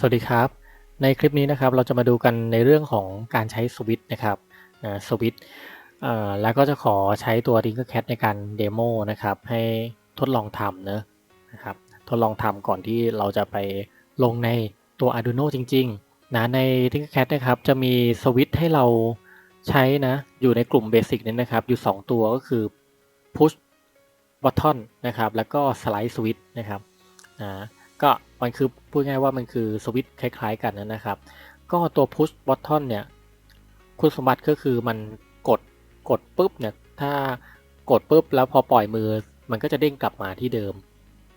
สวัสดีครับ ในคลิปนี้นะครับเราจะมาดูกันในเรื่องของการใช้สวิตช์นะครับสวิตช์แล้วก็จะขอใช้ตัว Tinkercad ในการเดโมนะครับให้ทดลองทำเนะนะครับทดลองทำก่อนที่เราจะไปลงในตัว Arduino จริงๆนะใน Tinkercad นะครับจะมีสวิตช์ให้เราใช้นะอยู่ในกลุ่มเบสิกนี้นะครับอยู่ 2 ตัวก็คือ push button นะครับแล้วก็ slide switch นะครับนะ ก็มันคือพูดง่ายว่ามันคือสวิตช์คล้าย ๆ กันนะครับ ก็ตัว push button เนี่ยคุณสมบัติก็คือมันกดกดปุ๊บเนี่ยถ้ากดปุ๊บแล้วพอปล่อยมือ มันก็จะเด้งกลับมาที่เดิม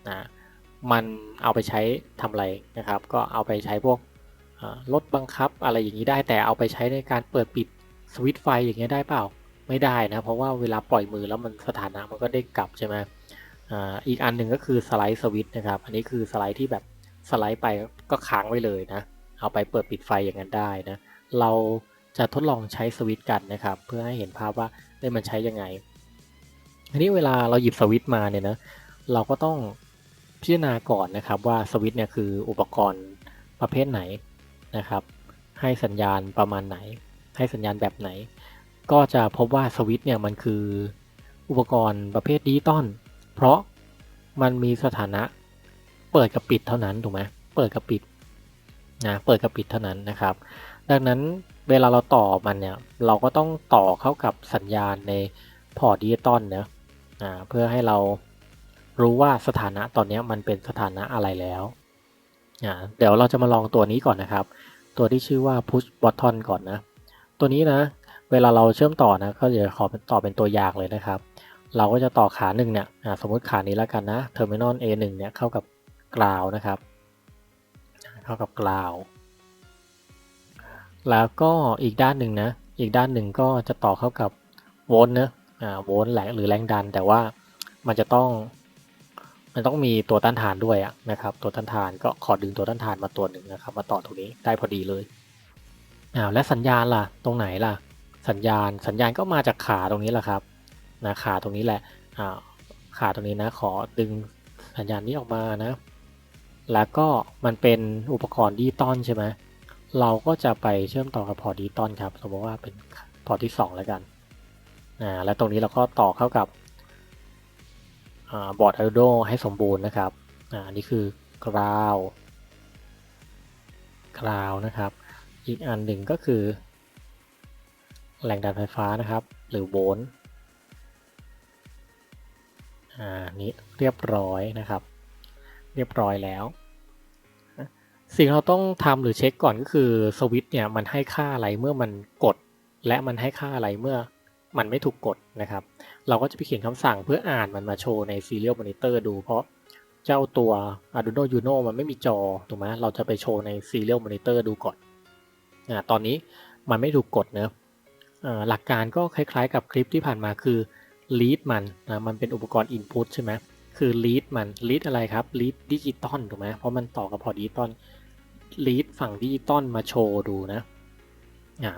นะมันเอาไปใช้ทำอะไรนะครับ ก็เอาไปใช้พวกรถบังคับอะไรอย่างนี้ได้แต่เอาไปใช้ในการเปิดปิดสวิตช์ไฟอย่างเงี้ยได้เปล่าไม่ได้นะเพราะว่าเวลาปล่อยมือแล้วมันสถานะมันก็เด้งกลับใช่ไหม อีกอันหนึ่งก็คือสไลด์สวิตช์นะครับ อันนี้คือสไลด์ที่แบบสไลด์ไปก็ค้างไว้เลยนะ เอาไปเปิดปิดไฟอย่างนั้นได้นะ เราจะทดลองใช้สวิตช์กันนะครับ เพื่อให้เห็นภาพว่าได้มันใช้ยังไง อันนี้เวลาเราหยิบสวิตช์มาเนี่ยนะ เราก็ต้องพิจารณาก่อนนะครับว่าสวิตช์เนี่ยคืออุปกรณ์ประเภทไหนนะครับ ให้สัญญาณประมาณไหน ให้สัญญาณแบบไหน ก็จะพบว่าสวิตช์เนี่ยมันคืออุปกรณ์ประเภทดิจิตอล เพราะมันมีสถานะ เปิดกับปิดเท่านั้นถูกไหมเปิดกับปิดนะเปิดกับปิดเท่านั้นนะครับ ดังนั้นเวลาเราต่อมันเนี่ยเราก็ต้องต่อเข้ากับสัญญาณในพอร์ตดิจิตอลนะนะเพื่อให้เรารู้ว่าสถานะตอนนี้มันเป็นสถานะอะไรแล้วนะเดี๋ยวเราจะมาลองตัวนี้ก่อนนะครับ ตัวที่ชื่อว่า push button ก่อนนะ ตัวนี้นะ เวลาเราเชื่อมต่อนะก็จะขอต่อเป็นตัวอย่างเลยนะครับ เราก็จะต่อขาหนึ่งเนี่ยสมมติขานี้แล้วกันนะ terminal A1 เนี่ยเข้ากับกราวนะครับ เข้ากับกราว แล้วก็อีกด้านหนึ่งนะ อีกด้านหนึ่งก็จะต่อเข้ากับโวลต์นะอ่าโวลต์แรงหรือแรงดัน แต่ว่ามันจะต้อง มันต้องมีตัวต้านทานด้วยอะนะครับ ตัวต้านทานก็ขอดึงตัวต้านทานมาตัวหนึ่งนะครับ มาต่อตรงนี้ได้พอดีเลยอ้าวและสัญญาณล่ะ ตรงไหนล่ะ สัญญาณ สัญญาณก็มาจากขาตรงนี้แหละครับ นะขาตรงนี้แหละขาตรงนี้นะขอดึงสัญญาณนี้ออกมานะ แล้วก็มันเป็นอุปกรณ์ดิจิตอลใช่ไหมเราก็จะไปเชื่อมต่อกับพอร์ตดิจิตอลครับสมมติว่าเป็นพอร์ตที่ 2 แล้วกันอ่าและตรงนี้เราก็ต่อเข้ากับบอร์ด Arduino ให้สมบูรณ์นะครับอ่านี่คือกราวกราวนะครับ อีกอันหนึ่งก็คือ แรงดันไฟฟ้านะครับ หรือโวลต์ อ่านี้เรียบร้อยนะครับ เรียบร้อยแล้ว สิ่งเราต้องทำหรือเช็คก่อนก็คือสวิตช์เนี่ยมันให้ค่าอะไรเมื่อมันกด และมันให้ค่าอะไรเมื่อมันไม่ถูกกดนะครับ เราก็จะไปเขียนคำสั่งเพื่ออ่านมันมาโชว์ใน Serial Monitor ดูเพราะเจ้าตัว Arduino Uno มันไม่มีจอถูกไหมเราจะไปโชว์ใน Serial Monitor ดูก่อนอ่าตอนนี้มันไม่ถูกกดเนะหลักการก็คล้ายๆกับคลิปที่ผ่านมาคือ lead มันนะมันเป็นอุปกรณ์ input ใช่ไหมคือ lead มัน lead อะไรครับ lead ดิจิตอลถูกไหมเพราะมันต่อกับพอดิจิตอล lead ฝั่งดิจิตอลมาโชว์ดูนะ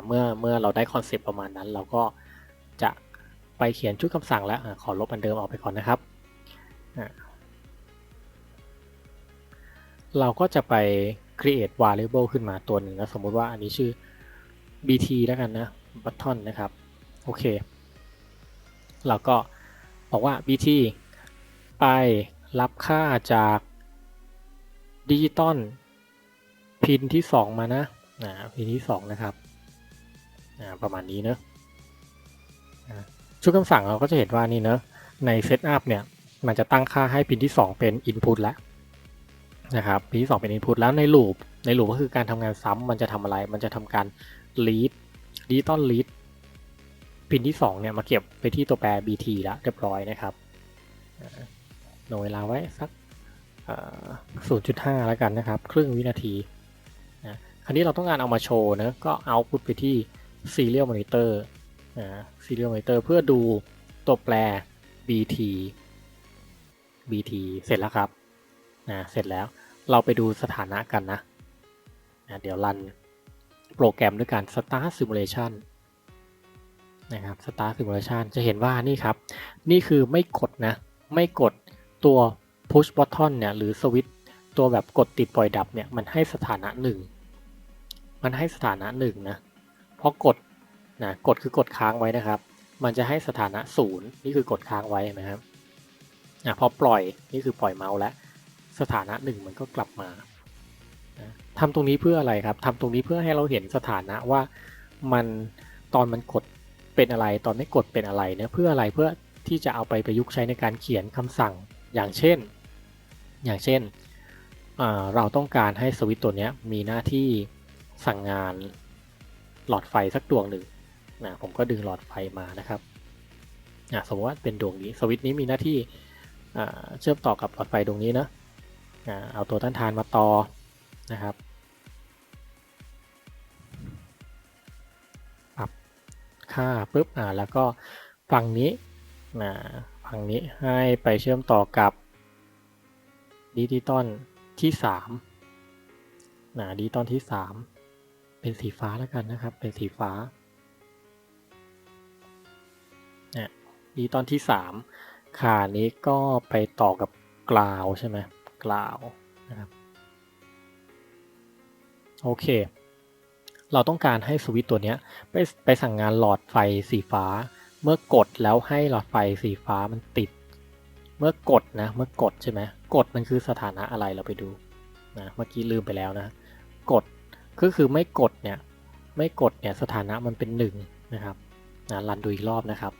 เมื่อเมื่อเราได้คอนเซปต์ประมาณนั้น เราก็จะไปเขียนชุดคำสั่งแล้วอขอลบอันเดิมออกไปก่อนนะครับ เราก็จะไป create variable ขึ้นมาตัวหนึ่งนะ สมมติว่าอันนี้ชื่อ bt แล้วกันนะ button นะครับ โอเค เราก็บอกว่า BT ไปรับค่าจากดิจิตอลพินที่ 2 มานะนะพินที่ 2 นะครับประมาณนี้เนะชุดคำสั่งเราก็จะเห็นว่านี่เนะในเซตอัพเนี่ย มันจะตั้งค่าให้พินที่ 2 เป็น Input แล้วนะครับพินที่ 2 เป็น Input แล้วในลูปในลูปก็คือการทำงานซ้ำมันจะทำอะไร มันจะทำการ lead ดิจิตอล lead พินที่2เนี่ยมาเก็บไปที่ตัวแปร bt แล้วเรียบร้อยนะครับลงเวลาไว้สัก 0.5 แล้วกันนะครับ ครึ่งวินาทีนะคราวนี้เราต้องการเอามาโชว์นะก็เอาพุทไปที่ serial monitor นะ serial monitor เพื่อดูตัวแปร bt bt เสร็จแล้วครับนะเสร็จแล้วเราไปดูสถานะกันนะนะ เดี๋ยวรันโปรแกรมด้วยการ start simulation นะครับ Start Simulation จะเห็นว่านี่ครับ นี่คือไม่กดนะ ไม่กดตัว push button เนี่ยหรือสวิตตัวแบบกดติดปล่อยดับเนี่ยมันให้สถานะหนึ่งมันให้สถานะหนึ่งนะเพราะกดนะกดคือกดค้างไว้นะครับ มันจะให้สถานะศูนย์นี่คือกดค้างไว้นะครับนะพอปล่อยนี่คือปล่อยเมาส์แล้วสถานะหนึ่งมันก็กลับมานะทำตรงนี้เพื่ออะไรครับทำตรงนี้เพื่อให้เราเห็นสถานะว่ามันตอนมันกด เป็นอะไรตอนไม่กดเป็นอะไรเนี่ยเพื่ออะไรเพื่อที่จะเอาไปประยุกต์ใช้ในการเขียนคำสั่งอย่างเช่น อย่างเช่นเราต้องการให้สวิตตัวนี้มีหน้าที่สั่งงานหลอดไฟสักดวงหนึ่งนะผมก็ดึงหลอดไฟมานะครับนะสมมติว่าเป็นดวงนี้สวิตนี้มีหน้าที่เชื่อมต่อกับหลอดไฟดวงนี้นะเอาตัวต้านทานมาต่อนะครับ ค่าปุ๊บอ่าแล้วก็ฝั่งนี้นะฝั่งนี้ให้ไปเชื่อมต่อกับดิจิตอลที่3นะดิจิตอลที่ 3 เป็นสีฟ้าแล้วกันนะครับ เป็นสีฟ้านี่ยดิจิตอลที่ 3 ขานี้ก็ไปต่อกับกราวใช่ไหมกราวนะครับโอเค เราต้องการให้สวิตตัวนี้ไปไปสั่งงานหลอดไฟสีฟ้า เมื่อกดแล้วให้หลอดไฟสีฟ้ามันติด เมื่อกดนะเมื่อกดใช่ไหมกดมันคือสถานะอะไรเราไปดูนะเมื่อกี้ลืมไปแล้วนะ กดก็คือไม่กดเนี่ยไม่กดเนี่ยสถานะมันเป็น1นะครับนะรันดูอีกรอบนะครับ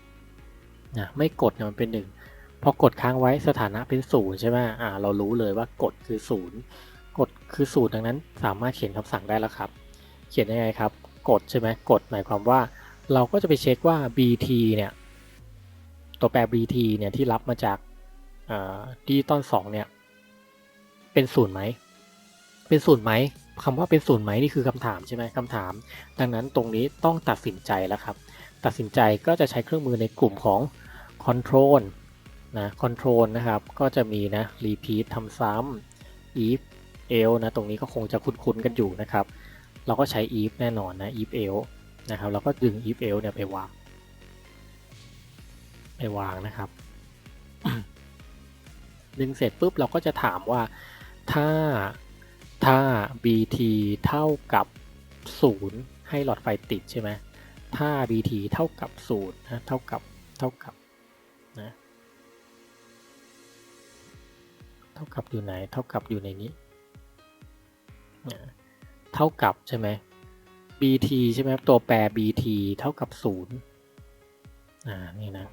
นะไม่กดเนี่ยมันเป็น 1 พอกดค้างไว้สถานะเป็น0ใช่ไหมอ่าเรารู้เลยว่ากดคือ0กดคือ0ดังนั้นสามารถเขียนคำสั่งได้แล้วครับ ขียนยังไงครับ กดใช่ไหมกดหมายความว่า เราก็จะไปเช็คว่า bt เนี่ย ตัวแปร bt เนี่ยที่รับมาจากดิจิตอลสองเนี่ย เป็นศูนย์ไหม เป็นศูนย์ไหมคำว่าเป็นศูนย์ไหมนี่คือคำถามใช่ไหมคำถาม ดังนั้นตรงนี้ต้องตัดสินใจแล้วครับ ตัดสินใจก็จะใช้เครื่องมือในกลุ่มของ control นะ control นะครับ ก็จะมีนะ repeat ทำซ้ำ if else นะ ตรงนี้ก็คงจะคุ้นๆกันอยู่นะครับ เราก็ใช้ if แน่นอนนะ if else นะครับเราก็ดึง if else เนี่ยไปวาง ไปวางนะครับ ดึงเสร็จปุ๊บเราก็จะถามว่าถ้าถ้า bt เท่ากับ 0 ให้หลอดไฟติดใช่ไหมถ้า bt เท่ากับ0นะเท่ากับเท่ากับนะเท่ากับอยู่ไหน เท่ากับอยู่ในนี้ เท่ากับใช่ไหม bt ใช่ไหมตัวแปร bt เท่ากับ 0 อ่า นี่นะ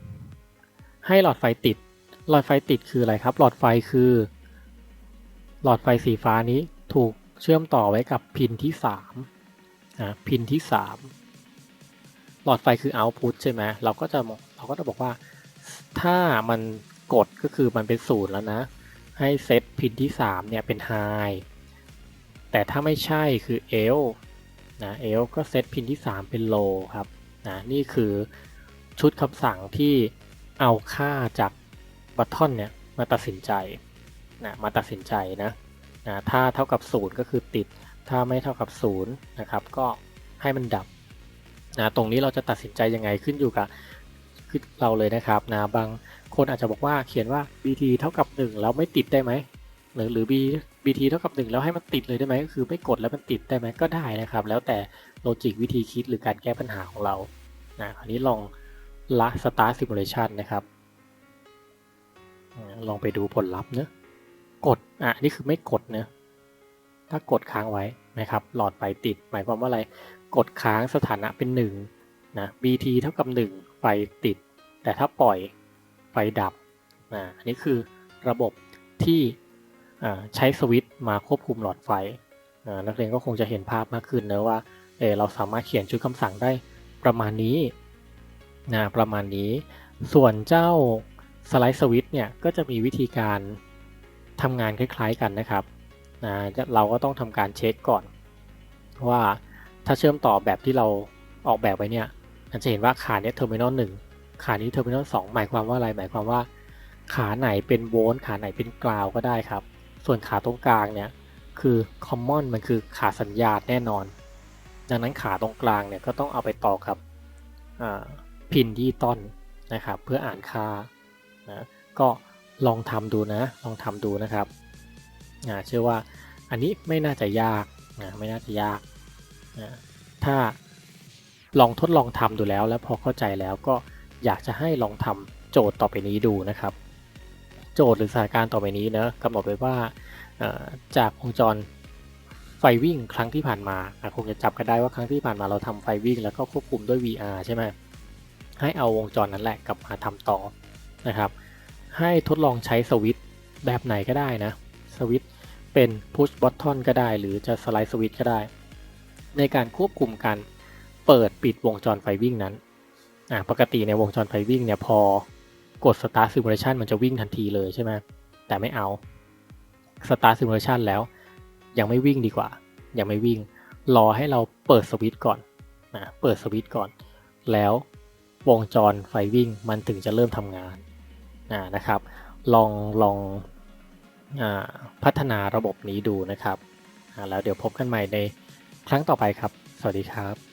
ให้หลอดไฟติด หลอดไฟติดคืออะไรครับ หลอดไฟคือ หลอดไฟสีฟ้านี้ถูกเชื่อมต่อไว้กับพินที่3นะพินที่ 3 หลอดไฟคือ output ใช่ไหมเราก็จะเราก็จะบอกว่า ถ้ามันกดก็คือมันเป็นศูนย์แล้วนะ ให้เซตพินที่ 3 เนี่ยเป็น high แต่ถ้าไม่ใช่คือ L นะ L ก็เซตพินที่ 3 เป็น low ครับนะนี่คือชุดคำสั่งที่เอาค่าจากบัตทอนเนี่ยมาตัดสินใจนะมาตัดสินใจนะนะถ้าเท่ากับ 0 ก็คือติด ถ้าไม่เท่ากับ 0 นะครับ ก็ให้มันดับนะตรงนี้เราจะตัดสินใจยังไงขึ้นอยู่กับขึ้นเราเลยนะครับนะบางคนอาจจะบอกว่าเขียนว่า bt เท่ากับ 1 แล้วไม่ติดได้ไหมหรือหรือ b bt เท่ากับ1แล้วให้มันติดเลยได้ไหมก็คือไม่กดแล้วมันติดได้ไหมก็ได้นะครับ แล้วแต่โลจิกวิธีคิดหรือการแก้ปัญหาของเรานะคราวนี้ลองละ start simulation นะครับลองไปดูผลลัพธ์เนะกดอะนี่คือไม่กดเนะถ้ากดค้างไว้นะครับหลอดไฟติด หมายความว่าอะไรกดค้างสถานะเป็น1นะ bt เท่ากับ 1 ไฟติด แต่ถ้าปล่อยไฟดับนะอันนี้คือระบบที่ ใช้สวิตช์มาควบคุมหลอดไฟนักเรียนก็คงจะเห็นภาพมากขึ้นนะว่าเเราสามารถเขียนชุดคำสั่งได้ประมาณนี้นะประมาณนี้ ส่วนเจ้าสไลด์สวิตช์เนี่ยก็จะมีวิธีการทำงานคล้ายๆกันนะครับนะเราก็ต้องทำการเช็คก่อน ว่าถ้าเชื่อมต่อแบบที่เราออกแบบไว้เนี่ยจะเห็นว่าขาเนี้ยเทอร์มินอลหนึ่งขานี้เทอร์มินอลสองหมายความว่าอะไรหมายความว่า ขาไหนเป็นโวลต์ขาไหนเป็นกราวก็ได้ครับ ส่วนขาตรงกลางเนี่ยคือคอมมอนมันคือขาสัญญาณแน่นอน ดังนั้นขาตรงกลางเนี่ยก็ต้องเอาไปต่อกับพินที่ต้นนะครับเพื่ออ่านค่านะก็ลองทำดูนะลองทำดูนะครับอ่าเชื่อว่าอันนี้ไม่น่าจะยากนะไม่น่าจะยากนะถ้าลองทดลองทำดูแล้ว แล้วพอเข้าใจแล้วก็อยากจะให้ลองทำโจทย์ต่อไปนี้ดูนะครับ โจทย์หรือสถานการณ์ต่อไปนี้นะกำหนดไว้ว่าจากวงจรไฟวิ่งครั้งที่ผ่านมาคงจะจับกันได้ว่าครั้งที่ผ่านมาเราทำไฟวิ่ง แล้วก็ควบคุมด้วย VR ใช่ไหมให้เอาวงจรนั้นแหละกลับมาทำต่อนะครับ ให้ทดลองใช้สวิตช์แบบไหนก็ได้นะสวิตช์เป็น push button ก็ได้ หรือจะสไลด์สวิตช์ก็ได้ ในการควบคุมการเปิดปิดวงจรไฟวิ่งนั้นปกติในวงจรไฟวิ่งเนี่ยพอ กด start simulation มันจะวิ่งทันทีเลยใช่ไหมแต่ไม่เอา start simulation แล้ว ยังไม่วิ่งดีกว่า ยังไม่วิ่ง รอให้เราเปิดสวิตช์ก่อนนะเปิดสวิตช์ก่อน แล้ววงจรไฟวิ่งมันถึงจะเริ่มทำงานนะนะครับ ลองลองอพัฒนาระบบนี้ดูนะครับ แล้วเดี๋ยวพบกันใหม่ในครั้งต่อไปครับ สวัสดีครับ